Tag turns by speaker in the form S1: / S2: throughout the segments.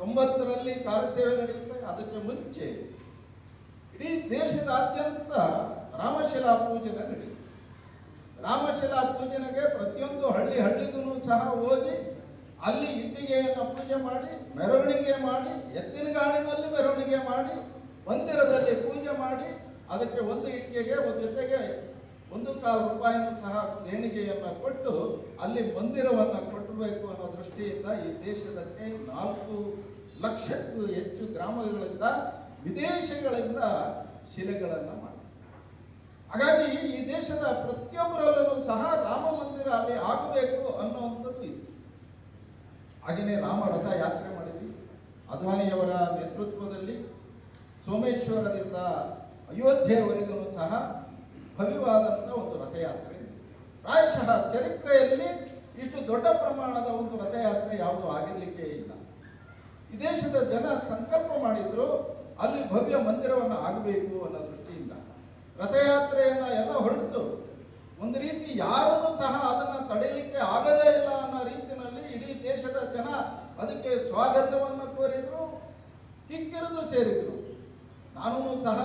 S1: ತೊಂಬತ್ತರಲ್ಲಿ ಕಾರ್ಯಸೇವೆ ನಡೆಯುತ್ತೆ, ಅದಕ್ಕೆ ಮುಂಚೆ ಇಡೀ ದೇಶದಾದ್ಯಂತ ರಾಮಶಿಲಾ ಪೂಜನೆ ನಡೆಯುತ್ತೆ. ರಾಮಶಿಲಾ ಪೂಜನೆಗೆ ಪ್ರತಿಯೊಂದು ಹಳ್ಳಿ ಹಳ್ಳಿಗೂ ಸಹ ಹೋಗಿ ಅಲ್ಲಿ ಇಟ್ಟಿಗೆಯನ್ನು ಪೂಜೆ ಮಾಡಿ, ಮೆರವಣಿಗೆ ಮಾಡಿ, ಎತ್ತಿನ ಗಾಡಿನಲ್ಲಿ ಮೆರವಣಿಗೆ ಮಾಡಿ, ಮಂದಿರದಲ್ಲಿ ಪೂಜೆ ಮಾಡಿ, ಅದಕ್ಕೆ ಒಂದು ಇಟ್ಟಿಗೆಗೆ, ಒಂದು ಜೊತೆಗೆ ಒಂದು ಕಾಲು ರೂಪಾಯಿನೂ ಸಹ ದೇಣಿಗೆಯನ್ನು ಕೊಟ್ಟು ಅಲ್ಲಿ ಮಂದಿರವನ್ನು ಕೊಟ್ಟಬೇಕು ಅನ್ನೋ ದೃಷ್ಟಿಯಿಂದ ಈ ದೇಶದಲ್ಲಿ ನಾಲ್ಕು ಲಕ್ಷಕ್ಕೂ ಹೆಚ್ಚು ಗ್ರಾಮಗಳಿಂದ ವಿದೇಶಗಳಿಂದ ಶಿಲೆಗಳನ್ನು ಮಾಡಿ ಹಾಗಾಗಿ ಈ ದೇಶದ ಪ್ರತಿಯೊಬ್ಬರಲ್ಲೂ ಸಹ ರಾಮ ಮಂದಿರ ಅಲ್ಲಿ ಆಗಬೇಕು ಅನ್ನುವಂಥದ್ದು ಇತ್ತು. ಹಾಗೆಯೇ ರಾಮ ರಥ ಯಾತ್ರೆ ಮಾಡಿದ್ವಿ. ಅದ್ವಾನಿಯವರ ನೇತೃತ್ವದಲ್ಲಿ ಸೋಮೇಶ್ವರದಿಂದ ಅಯೋಧ್ಯೆಯವರೆಗೂ ಸಹ ಭವ್ಯವಾದಂಥ ಒಂದು ರಥಯಾತ್ರೆ. ಪ್ರಾಯಶಃ ಚರಿತ್ರೆಯಲ್ಲಿ ಇಷ್ಟು ದೊಡ್ಡ ಪ್ರಮಾಣದ ಒಂದು ರಥಯಾತ್ರೆ ಯಾವುದೂ ಆಗಿರಲಿಕ್ಕೆ ಇಲ್ಲ. ಈ ದೇಶದ ಜನ ಸಂಕಲ್ಪ ಮಾಡಿದ್ರು, ಅಲ್ಲಿ ಭವ್ಯ ಮಂದಿರವನ್ನು ಆಗಬೇಕು ಅನ್ನೋ ದೃಷ್ಟಿಯಿಂದ. ರಥಯಾತ್ರೆಯನ್ನ ಎಲ್ಲ ಹೊರಟಿತು ಒಂದು ರೀತಿ ಯಾರೂ ಸಹ ಅದನ್ನ ತಡೆಯಲಿಕ್ಕೆ ಆಗದೇ ಇಲ್ಲ ಅನ್ನೋ ರೀತಿಯಲ್ಲಿ ಇಡೀ ದೇಶದ ಜನ ಅದಕ್ಕೆ ಸ್ವಾಗತವನ್ನು ಕೋರಿದ್ರು, ಕಿಕ್ಕಿರಿದು ಸೇರಿದ್ರು. ನಾನು ಸಹ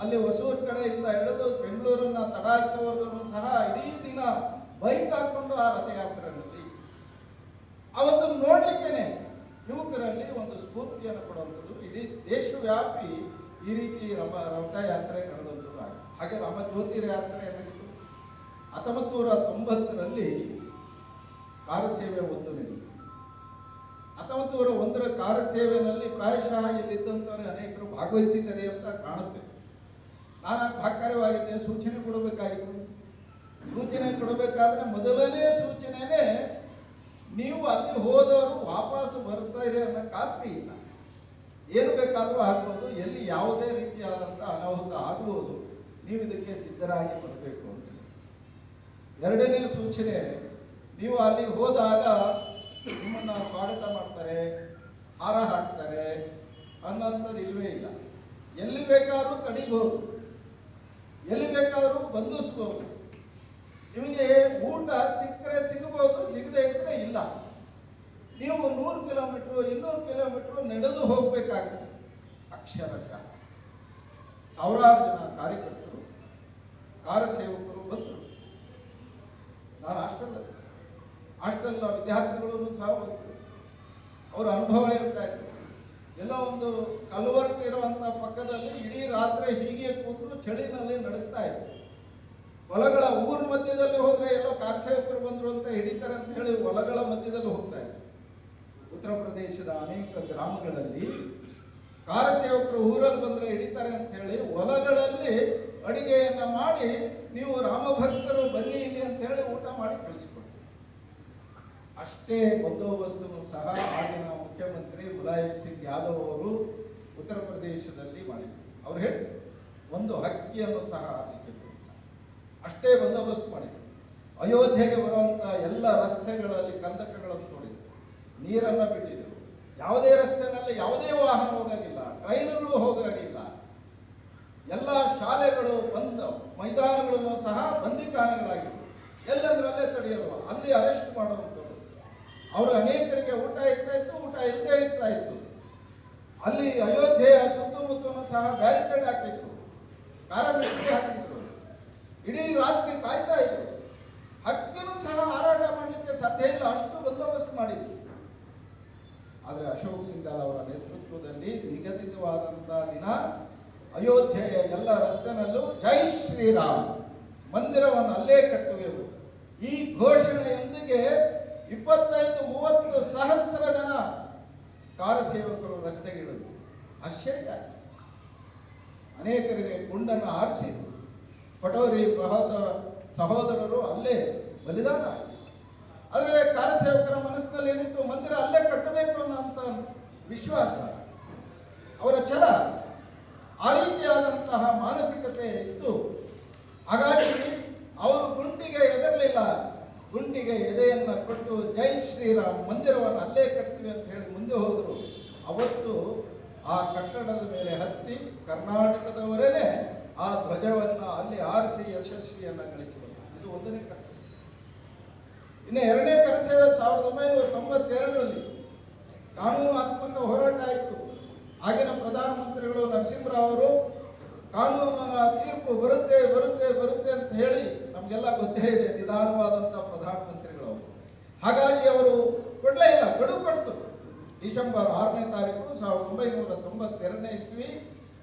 S1: ಅಲ್ಲಿ ಹೊಸೂರು ಕಡೆಯಿಂದ ಹಿಡಿದು ಬೆಂಗಳೂರನ್ನ ತಡಾಯಿಸುವವರೆಗೂ ಸಹ ಇಡೀ ದಿನ ಬೈಕ್ ಹಾಕೊಂಡು ಆ ರಥಯಾತ್ರೆಯಲ್ಲಿ. ಅವತ್ತು ನೋಡ್ಲಿಕ್ಕೇನೆ ಯುವಕರಲ್ಲಿ ಒಂದು ಸ್ಫೂರ್ತಿಯನ್ನು ಕೊಡುವಂಥದ್ದು. ಇಡೀ ದೇಶವ್ಯಾಪಿ ಈ ರೀತಿ ರಮ ರಥಯಾತ್ರೆ ನಡೆದದ್ದು ಹಾಗೆ ರಾಮಜ್ಯೋತಿ ಯಾತ್ರೆ ನಡೆಯಿತು ಹತ್ತೊಂಬತ್ತು ನೂರ ತೊಂಬತ್ತರಲ್ಲಿ ಕಾರ್ಯಸೇವೆ ಒಂದು ನಡೆಯಿತು. ಹತ್ತೊಂಬತ್ತು ನೂರ ಒಂದರ ಕಾರ್ಯಸೇವೆನಲ್ಲಿ ಪ್ರಾಯಶಃ ಇಲ್ಲಿದ್ದಂಥವರೇ ಅನೇಕರು ಭಾಗವಹಿಸಿದ್ದಾರೆ ಅಂತ ಕಾಣುತ್ತೆ. ನಾನು ಭಾಗ್ಯವಾಗಿದ್ದೆ ಸೂಚನೆ ಕೊಡಬೇಕಾಗಿತ್ತು. ಸೂಚನೆ ಕೊಡಬೇಕಾದ್ರೆ ಮೊದಲನೇ ಸೂಚನೆನೇ ನೀವು ಅಲ್ಲಿ ಹೋದವರು ವಾಪಸ್ ಬರ್ತಾರೆ ಅನ್ನೋ ಖಾತ್ರಿ ಇಲ್ಲ. ಏನು ಬೇಕಾದರೂ ಆಗ್ಬೋದು, ಎಲ್ಲಿ ಯಾವುದೇ ರೀತಿಯಾದಂಥ ಅನಾಹುತ ಆಗ್ಬೋದು, ನೀವು ಇದಕ್ಕೆ ಸಿದ್ಧರಾಗಿ ಬರಬೇಕು ಅಂತ. ಎರಡನೇ ಸೂಚನೆ, ನೀವು ಅಲ್ಲಿ ಹೋದಾಗ ನಿಮ್ಮನ್ನು ಸ್ವಾಗತ ಮಾಡ್ತಾರೆ, ಹಾರ ಹಾಕ್ತಾರೆ ಅನ್ನೋಂಥದ್ದು ಇಲ್ಲವೇ ಇಲ್ಲ. ಎಲ್ಲಿ ಬೇಕಾದರೂ ತಡಿಬಹುದು ಎಲ್ಲಿ ಬೇಕಾದರೂ ಬಂಧಿಸ್ಬೋದು ನಿಮಗೆ ಊಟ ಸಿಕ್ಕರೆ ಸಿಗಬಹುದು, ಸಿಗದೆ ಇದ್ರೆ ಇಲ್ಲ. ನೀವು ನೂರು ಕಿಲೋಮೀಟ್ರು, ಇನ್ನೂರು ಕಿಲೋಮೀಟ್ರು ನಡೆದು ಹೋಗಬೇಕಾಗುತ್ತೆ. ಅಕ್ಷರಶಃ. ಸಾವಿರಾರು ಜನ ಕಾರ್ಯಕರ್ತರು, ಕಾರ್ಯಸೇವಕರು ಬಂದರು. ನಾನು ಹಾಸ್ಟೆಲ್ ಹಾಸ್ಟೆಲ್ನ ವಿದ್ಯಾರ್ಥಿಗಳು ಸಹ ಬಂದರು. ಅವರ ಅನುಭವ ಹೇಳ್ತಾ ಇದ್ರು. ಎಲ್ಲ ಒಂದು ಕಲ್ವರ್ಟ್ ಇರುವಂತ ಪಕ್ಕದಲ್ಲಿ ಇಡೀ ರಾತ್ರಿ ಹೀಗೆ ಕೂತು ಚಳಿನಲ್ಲಿ ನಡುಕ್ತಾ ಇದ್ರು ಹೊಲಗಳ ಊರ ಮಧ್ಯದಲ್ಲಿ ಹೋದ್ರೆ ಎಲ್ಲೋ ಕಾರ್ಯಸೇವಕರು ಬಂದ್ರು ಅಂತ ಹಿಡಿತಾರೆ ಅಂತ ಹೇಳಿ ಹೊಲಗಳ ಮಧ್ಯದಲ್ಲಿ ಹೋಗ್ತಾ ಇದ್ರು. ಉತ್ತರ ಪ್ರದೇಶದ ಅನೇಕ ಗ್ರಾಮಗಳಲ್ಲಿ ಕಾರ್ಯಸೇವಕರು ಊರಲ್ಲಿ ಬಂದ್ರೆ ಹಿಡಿತಾರೆ ಅಂತ ಹೇಳಿ ಹೊಲಗಳಲ್ಲಿ ಅಡಿಗೆಯನ್ನ ಮಾಡಿ ನೀವು ರಾಮಭಕ್ತರು ಬನ್ನಿ ಇಲ್ಲಿ ಅಂತ ಹೇಳಿ ಊಟ ಮಾಡಿ ಕಳಿಸಿಕೊಡ್ತಾರೆ ಅಷ್ಟೇ ಬಂದೋಬಸ್ತು ಸಹ ಆಗಿನ ಮುಖ್ಯಮಂತ್ರಿ ಮುಲಾಯಂ ಸಿಂಗ್ ಯಾದವ್ ಅವರು ಉತ್ತರ ಪ್ರದೇಶದಲ್ಲಿ ಮಾಡಿದರು. ಅವ್ರು ಹೇಳಿ ಒಂದು ಹಕ್ಕಿಯನ್ನು ಸಹ ಆಗಲಿಕ್ಕೆ ಅಷ್ಟೇ ಬಂದೋಬಸ್ತ್ ಮಾಡಿದರು. ಅಯೋಧ್ಯೆಗೆ ಬರುವಂಥ ಎಲ್ಲ ರಸ್ತೆಗಳಲ್ಲಿ ಕಂದಕಗಳನ್ನು ತೋಡಿದರು ನೀರನ್ನು ಬಿಟ್ಟಿದ್ರು. ಯಾವುದೇ ರಸ್ತೆನಲ್ಲಿ ಯಾವುದೇ ವಾಹನ ಹೋಗಾಗಿಲ್ಲ, ಟ್ರೈನಲ್ಲೂ ಹೋಗಾಗಿಲ್ಲ. ಎಲ್ಲ ಶಾಲೆಗಳು ಬಂದ, ಮೈದಾನಗಳನ್ನು ಸಹ ಬಂದಿಖಾನೆಗಳಾಗಿವೆ. ಎಲ್ಲದರಲ್ಲೇ ತಡೆಯಲ್ವ? ಅಲ್ಲಿ ಅರೆಸ್ಟ್ ಮಾಡುವಂಥದ್ದು ಅವರು ಅನೇಕರಿಗೆ ಊಟ ಇರ್ತಾ ಇತ್ತು, ಊಟ ಇಲ್ಲದೆ ಇರ್ತಾ ಇತ್ತು. ಅಲ್ಲಿ ಅಯೋಧ್ಯೆಯ ಸುತ್ತಮುತ್ತಲೂ ಸಹ ಬ್ಯಾರಿಕೇಡ್ ಹಾಕಿದ್ರು. ಪ್ಯಾರಾಮಿಲಿಟರಿ ಹಾಕಿದ್ರು. ಇಡೀ ರಾತ್ರಿ ಕಾಯ್ತಾ ಇದ್ರು. ಹಕ್ಕಿನೂ ಸಹ ಹಾರಾಟ ಮಾಡಲಿಕ್ಕೆ ಸಾಧ್ಯ ಇಲ್ಲ, ಅಷ್ಟು ಬಂದೋಬಸ್ತ್ ಮಾಡಿದ್ರು. ಆದರೆ ಅಶೋಕ್ ಸಿಂಗಾಲ್ ಅವರ ನೇತೃತ್ವದಲ್ಲಿ ನಿಗದಿತವಾದಂತಹ ದಿನ ಅಯೋಧ್ಯೆಯ ಎಲ್ಲ ರಸ್ತೆನಲ್ಲೂ ಜೈ ಶ್ರೀರಾಮ್ ಮಂದಿರವನ್ನು ಅಲ್ಲೇ ಕಟ್ಟುವೆವು. ಈ ಘೋಷಣೆಯೊಂದಿಗೆ ಇಪ್ಪತ್ತೈದು, ಮೂವತ್ತು ಸಹಸ್ರ ಜನ ಕಾರ್ಯಸೇವಕರು ರಸ್ತೆಗಿಳಿದ್ರು ಆಶ್ಚರ್ಯ ಅನೇಕರಿಗೆ ಗುಂಡನ್ನು ಆರಿಸಿದ್ರು ಪಟೋರಿ ಸಹೋದರ ಸಹೋದರರು ಅಲ್ಲೇ ಬಲಿದಾನ. ಆದರೆ ಆದರೆ ಕಾರ್ಯಸೇವಕರ ಮನಸ್ಸಿನಲ್ಲಿ ಏನಿತ್ತು? ಮಂದಿರ ಅಲ್ಲೇ ಕಟ್ಟಬೇಕು ಅನ್ನೋಂಥ ವಿಶ್ವಾಸ, ಅವರ ಛಲ, ಆ ರೀತಿಯಾದಂತಹ ಮಾನಸಿಕತೆ ಇತ್ತು. ಹಾಗಾಗಿ ಅವರು ಗುಂಡಿಗೆ ಎದರಲಿಲ್ಲ ಗುಂಡಿಗೆ ಎದೆಯನ್ನು ಕೊಟ್ಟು ಜೈ ಶ್ರೀರಾಮ್ ಮಂದಿರವನ್ನು ಅಲ್ಲೇ ಕಟ್ತೀವಿ ಅಂತ ಹೇಳಿ ಮುಂದೆ ಹೋದರು. ಅವತ್ತು ಆ ಕಟ್ಟಡದ ಮೇಲೆ ಹತ್ತಿ ಕರ್ನಾಟಕದವರೇನೆ ಆ ಧ್ವಜವನ್ನು ಅಲ್ಲಿ ಆರಿಸಿ ಯಶಸ್ವಿಯನ್ನು ಗಳಿಸಿದರು. ಇದು ಒಂದನೇ ಕನಸು. ಇನ್ನು ಎರಡನೇ ಕರಸೇವೆ ಸಾವಿರದ ಒಂಬೈನೂರ ತೊಂಬತ್ತೆರಡರಲ್ಲಿ ಕಾನೂನಾತ್ಮಕ ಹೋರಾಟ ಆಯಿತು. ಆಗಿನ ಪ್ರಧಾನಮಂತ್ರಿಗಳು ನರಸಿಂಹರಾವ್ ಅವರು ಕಾನೂನಿನ ತೀರ್ಪು ಬರುತ್ತೆ ಬರುತ್ತೆ ಬರುತ್ತೆ ಅಂತ ಹೇಳಿ ನಮಗೆಲ್ಲ ಗೊತ್ತೇ ಇದೆ ನಿಧಾನವಾದಂಥ ಪ್ರಧಾನಮಂತ್ರಿಗಳು ಅವರು. ಹಾಗಾಗಿ ಅವರು ಕೊಡಲೇ ಇಲ್ಲ ಗಡುವು ಕೊಡ್ತು. ಡಿಸೆಂಬರ್ ಆರನೇ ತಾರೀಕು ಸಾವಿರದ ಒಂಬೈನೂರ ತೊಂಬತ್ತೆರಡನೇ ಇಸ್ವಿ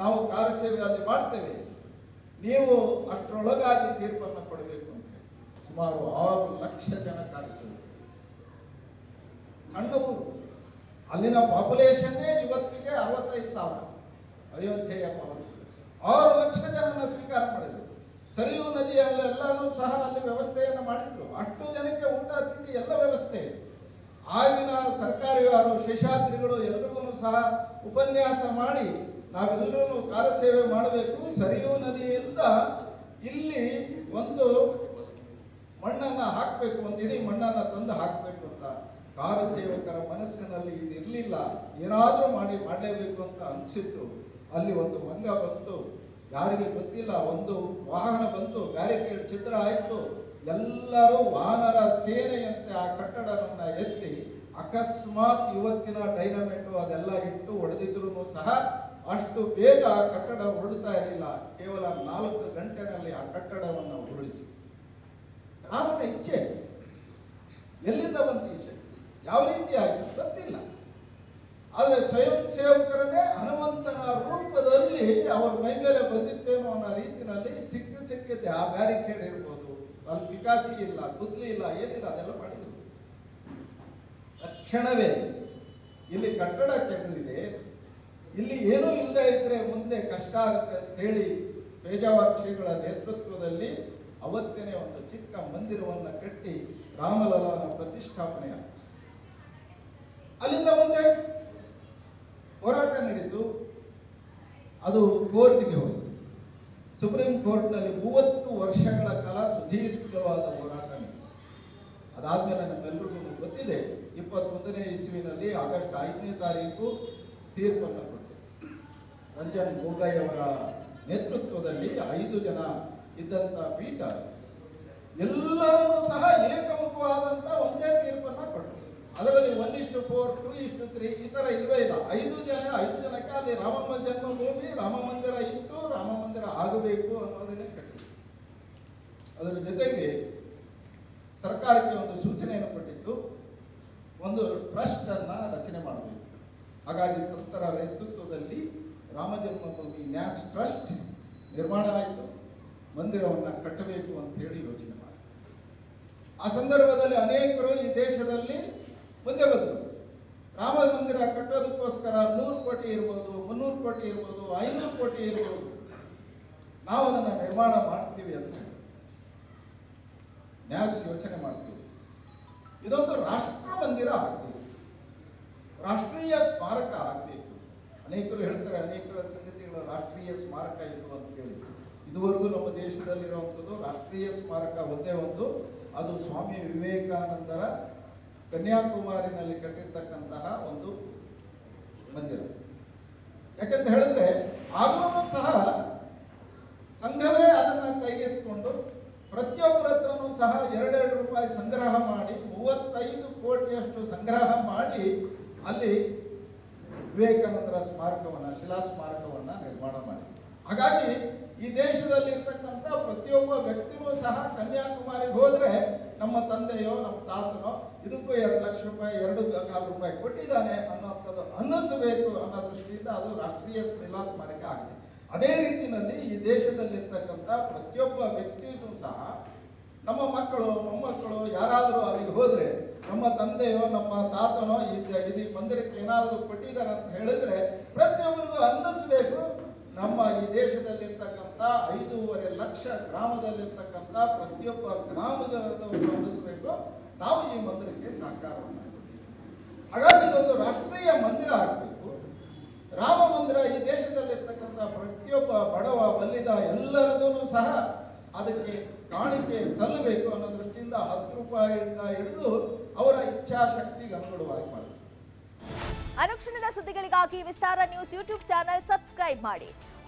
S1: ನಾವು ಕಾರ್ಯಸೇವೆ ಅಲ್ಲಿ ಮಾಡ್ತೇವೆ. ನೀವು ಅಷ್ಟರೊಳಗಾಗಿ ತೀರ್ಪನ್ನು ಕೊಡಬೇಕು ಅಂತ ಸುಮಾರು ಆರು ಲಕ್ಷ ಜನ ಕಾರ್ಯಸೇವೆ. ಸಣ್ಣ ಊರು. ಅಲ್ಲಿನ ಪಾಪ್ಯುಲೇಷನ್ನೇ ಇವತ್ತಿಗೆ ಅರವತ್ತೈದು ಸಾವಿರ. ಅಯೋಧ್ಯೆಯ ಪಾಪ್ಯುಲೇಷನ್ ಆರು ಲಕ್ಷ ಜನನ ಸ್ವೀಕಾರ ಮಾಡಿದ್ರು. ಸರಿಯೂ ನದಿಯಲ್ಲೆಲ್ಲಾನು ಸಹ ಅಲ್ಲಿ ವ್ಯವಸ್ಥೆಯನ್ನು ಮಾಡಿದ್ರು. ಅಷ್ಟು ಜನಕ್ಕೆ ಊಟ, ತಿಂಡಿ ಎಲ್ಲ ವ್ಯವಸ್ಥೆ. ಆಗಿನ ಸರ್ಕಾರಿ ಯಾರು ಶೇಷಾದ್ರಿಗಳು ಎಲ್ರಿಗೂ ಸಹ ಉಪನ್ಯಾಸ ಮಾಡಿ ನಾವೆಲ್ಲರೂ ಕಾರ್ಯಸೇವೆ ಮಾಡಬೇಕು. ಸರಿಯೂ ನದಿಯಿಂದ ಇಲ್ಲಿ ಒಂದು ಮಣ್ಣನ್ನು ಹಾಕಬೇಕು, ಒಂದು ಇಡೀ ಮಣ್ಣನ್ನು ತಂದು ಹಾಕಬೇಕು ಅಂತ ಕಾರ್ಯಸೇವಕರ ಮನಸ್ಸಿನಲ್ಲಿ ಇದು ಇರಲಿಲ್ಲ ಏನಾದರೂ ಮಾಡಿ ಮಾಡಲೇಬೇಕು ಅಂತ ಅನಿಸಿತ್ತು. ಅಲ್ಲಿ ಒಂದು ಮಂಗ ಬಂತು. ಯಾರಿಗೆ ಗೊತ್ತಿಲ್ಲ, ಒಂದು ವಾಹನ ಬಂತು. ಬ್ಯಾರಿಕೇಡ್ ಚಿತ್ರ ಆಯಿತು. ಎಲ್ಲರೂ ವಾಹನರ ಸೇನೆಯಂತೆ ಆ ಕಟ್ಟಡವನ್ನು ಎತ್ತಿ ಅಕಸ್ಮಾತ್ ಇವತ್ತಿನ ಡೈನಮೆಂಟು ಅದೆಲ್ಲ ಇಟ್ಟು ಹೊಡೆದಿದ್ರು ಸಹ ಅಷ್ಟು ಬೇಗ ಆ ಕಟ್ಟಡ ಉರುಳ್ತಾ ಇರಲಿಲ್ಲ. ಕೇವಲ ನಾಲ್ಕು ಗಂಟೆನಲ್ಲಿ ಆ ಕಟ್ಟಡವನ್ನು ಉರುಳಿಸಿ. ರಾಮನ ಇಚ್ಛೆ. ಎಲ್ಲಿಂದ ಬಂತು ಈ ಶಕ್ತಿ? ಯಾವ ರೀತಿ ಆಯಿತು ಗೊತ್ತಿಲ್ಲ. ಆದರೆ ಸ್ವಯಂ ಸೇವಕರನ್ನೇ ಹನುಮಂತನ ರೂಪದಲ್ಲಿ ಅವರ ಮೈ ಮೇಲೆ ಬಂದಿತ್ತೇನೋ ಅನ್ನೋ ರೀತಿಯಲ್ಲಿ ಸಿಕ್ಕ ಸಿಕ್ಕಿದ್ದೆ ಆ ಬ್ಯಾರಿಕೇಡ್ ಇರ್ಬೋದು. ಅಲ್ಲಿ ಪಿಕಾಸಿ ಇಲ್ಲ, ಗುದ್ಲಿ ಇಲ್ಲ, ಏನಿಲ್ಲ, ಅದೆಲ್ಲ ಮಾಡಿದ್ರು. ತಕ್ಷಣವೇ ಇಲ್ಲಿ ಕಟ್ಟಡ ಕೆಟ್ಟಿದೆ ಇಲ್ಲಿ ಏನೂ ಇಲ್ಲದೆ ಇದ್ರೆ ಮುಂದೆ ಕಷ್ಟ ಆಗುತ್ತೆ ಅಂತ ಹೇಳಿ ಪೇಜಾವರ್ ಶ್ರೀಗಳ ನೇತೃತ್ವದಲ್ಲಿ ಅವತ್ತೇನೆ ಒಂದು ಚಿಕ್ಕ ಮಂದಿರವನ್ನು ಕಟ್ಟಿ ರಾಮಲಲನ ಪ್ರತಿಷ್ಠಾಪನೆ ಆಯ್ತು. ಅಲ್ಲಿಂದ ಮುಂದೆ ಹೋರಾಟ ನಡೀತು ಅದು ಕೋರ್ಟ್ಗೆ ಹೋಯಿತು. ಸುಪ್ರೀಂ ಕೋರ್ಟ್ನಲ್ಲಿ ಮೂವತ್ತು ವರ್ಷಗಳ ಕಾಲ ಸುದೀರ್ಘವಾದ ಹೋರಾಟ ನಡೆಯಿತು. ಅದಾದ್ಮೇಲೆ ನಮ್ಮೆಲ್ಲರಿಗೂ ಗೊತ್ತಿದೆ, ಇಪ್ಪತ್ತೊಂದನೇ ಇಸ್ವಿನಲ್ಲಿ ಆಗಸ್ಟ್ ಐದನೇ ತಾರೀಕು ತೀರ್ಪನ್ನು ಕೊಟ್ಟರು. ರಂಜನ್ ಗೋಗೊಯ್ ಅವರ ನೇತೃತ್ವದಲ್ಲಿ ಐದು ಜನ ಇದ್ದಂಥ ಪೀಠ, ಎಲ್ಲರನ್ನೂ ಸಹ ಏಕಮುಖವಾದಂಥ ಒಂದೇ ತೀರ್ಪನ್ನ ಅದರಲ್ಲಿ ಒನ್ ಇಷ್ಟು ಫೋರ್ ಟೂ ಇಷ್ಟು ತ್ರೀ ಈ ಥರ ಇಲ್ವೇ ಇಲ್ಲ. ಐದು ಜನ, ಐದು ಜನಕ್ಕೆ ಅಲ್ಲಿ ರಾಮಮ್ಮ ಜನ್ಮಭೂಮಿ ರಾಮ ಮಂದಿರ ಇತ್ತು, ರಾಮ ಮಂದಿರ ಆಗಬೇಕು ಅನ್ನೋದನ್ನೇ ಕಟ್ಟಿದ್ರು. ಅದರ ಜೊತೆಗೆ ಸರ್ಕಾರಕ್ಕೆ ಒಂದು ಸೂಚನೆಯನ್ನು ಕೊಟ್ಟಿತ್ತು. ಒಂದು ಟ್ರಸ್ಟನ್ನು ರಚನೆ ಮಾಡಬೇಕು. ಹಾಗಾಗಿ ಸಂತರ ನೇತೃತ್ವದಲ್ಲಿ ರಾಮ ಜನ್ಮಭೂಮಿ ನ್ಯಾಸ್ ಟ್ರಸ್ಟ್ ನಿರ್ಮಾಣ ಆಯಿತು. ಮಂದಿರವನ್ನು ಕಟ್ಟಬೇಕು ಅಂತ ಹೇಳಿ ಯೋಚನೆ ಮಾಡಿ ಆ ಸಂದರ್ಭದಲ್ಲಿ ಅನೇಕರು ಈ ದೇಶದಲ್ಲಿ ಮುಂದೆ ಬಂದರು. ರಾಮ ಮಂದಿರ ಕಟ್ಟೋದಕ್ಕೋಸ್ಕರ ನೂರು ಕೋಟಿ ಇರ್ಬೋದು, ಮುನ್ನೂರು ಕೋಟಿ ಇರ್ಬೋದು, ಐನೂರು ಕೋಟಿ ಇರ್ಬೋದು. ನಾವು ಅದನ್ನು ನಿರ್ಮಾಣ ಮಾಡ್ತೀವಿ ಅಂತ. ನ್ಯಾಸ್ ಯೋಚನೆ ಮಾಡ್ತೀವಿ. ಇದೊಂದು ರಾಷ್ಟ್ರ ಮಂದಿರ ಆಗ್ಬೇಕು. ರಾಷ್ಟ್ರೀಯ ಸ್ಮಾರಕ ಆಗಬೇಕು. ಅನೇಕರು ಹೇಳ್ತಾರೆ ಅನೇಕ ಸಂಗತಿಗಳು ರಾಷ್ಟ್ರೀಯ ಸ್ಮಾರಕ ಇದು ಅಂತ ಹೇಳಿ. ಇದುವರೆಗೂ ನಮ್ಮ ದೇಶದಲ್ಲಿರುವಂಥದ್ದು ರಾಷ್ಟ್ರೀಯ ಸ್ಮಾರಕ ಒಂದೇ ಒಂದು. ಅದು ಸ್ವಾಮಿ ವಿವೇಕಾನಂದರ ಕನ್ಯಾಕುಮಾರಿನಲ್ಲಿ ಕಟ್ಟಿರ್ತಕ್ಕಂತಹ ಒಂದು ಮಂದಿರ. ಯಾಕಂತ ಹೇಳಿದ್ರೆ ಆದರೂ ಸಹ ಸಂಘವೇ ಅದನ್ನು ಕೈಗೆತ್ತಿಕೊಂಡು ಪ್ರತಿಯೊಬ್ಬರ ಹತ್ರನೂ ಸಹ ಎರಡೆರಡು ರೂಪಾಯಿ ಸಂಗ್ರಹ ಮಾಡಿ, ಮೂವತ್ತೈದು ಕೋಟಿಯಷ್ಟು ಸಂಗ್ರಹ ಮಾಡಿ ಅಲ್ಲಿ ವಿವೇಕಾನಂದರ ಸ್ಮಾರಕವನ್ನ, ಶಿಲಾ ಸ್ಮಾರಕವನ್ನ ನಿರ್ಮಾಣ ಮಾಡಿ. ಹಾಗಾಗಿ ಈ ದೇಶದಲ್ಲಿ ಇರ್ತಕ್ಕಂಥ ಪ್ರತಿಯೊಬ್ಬ ವ್ಯಕ್ತಿನೂ ಸಹ ಕನ್ಯಾಕುಮಾರಿಗೆ ಹೋದರೆ ನಮ್ಮ ತಂದೆಯೋ, ನಮ್ಮ ತಾತನೋ ಇದಕ್ಕೂ ಎರಡು ಲಕ್ಷ ರೂಪಾಯಿ, ಎರಡು ಕಾಲು ರೂಪಾಯಿ ಕೊಟ್ಟಿದ್ದಾನೆ ಅನ್ನೋಂಥದ್ದು ಅನ್ನಿಸಬೇಕು ಅನ್ನೋ ದೃಷ್ಟಿಯಿಂದ ಅದು ರಾಷ್ಟ್ರೀಯ ಸ್ಮಿಲಾ ಸ್ಮಾರಕ ಆಗಿದೆ. ಅದೇ ರೀತಿಯಲ್ಲಿ ಈ ದೇಶದಲ್ಲಿರ್ತಕ್ಕಂಥ ಪ್ರತಿಯೊಬ್ಬ ವ್ಯಕ್ತಿಯೂ ಸಹ ನಮ್ಮ ಮಕ್ಕಳು, ಮೊಮ್ಮಕ್ಕಳು ಯಾರಾದರೂ ಅಲ್ಲಿಗೆ ಹೋದರೆ, ನಮ್ಮ ತಂದೆಯೋ, ನಮ್ಮ ತಾತನೋ ಇದು ಮಂದಿರಕ್ಕೆ ಏನಾದರೂ ಕೊಟ್ಟಿದ್ದಾರೆ ಅಂತ ಹೇಳಿದ್ರೆ ಪ್ರತಿಯೊಬ್ಬರಿಗೂ ಅನ್ನಿಸ್ಬೇಕು. ನಮ್ಮ ಈ ದೇಶದಲ್ಲಿರ್ತಕ್ಕಂಥ ಐದೂವರೆ ಲಕ್ಷ ಗ್ರಾಮದಲ್ಲಿರ್ತಕ್ಕಂಥ ಪ್ರತಿಯೊಬ್ಬ ಗ್ರಾಮದ ಅನ್ನಿಸ್ಬೇಕು. ನಾವು ಈ ಮಂದಿರಕ್ಕೆ ಸಹಕಾರವನ್ನು. ಹಾಗಾಗಿ ಇದೊಂದು ರಾಷ್ಟ್ರೀಯ ಮಂದಿರ ಆಗಬೇಕು. ರಾಮ ಮಂದಿರ ಈ ದೇಶದಲ್ಲಿರ್ತಕ್ಕಂಥ ಪ್ರತಿಯೊಬ್ಬ ಬಡವ ಬಲ್ಲಿದ ಎಲ್ಲರದೂ ಸಹ ಅದಕ್ಕೆ ಕಾಣಿಕೆ ಸಲ್ಲಬೇಕು ಅನ್ನೋ ದೃಷ್ಟಿಯಿಂದ ಹತ್ತು ರೂಪಾಯಿಯಿಂದ ಹಿಡಿದು ಅವರ ಇಚ್ಛಾಶಕ್ತಿಗೆ ಅನುಗುಣವಾಗಿ ಮಾಡಿ
S2: ಅನುಕ್ಷಣದ ಸುದ್ದಿಗಳಿಗಾಗಿ Vistara news YouTube channel subscribe ಮಾಡಿ.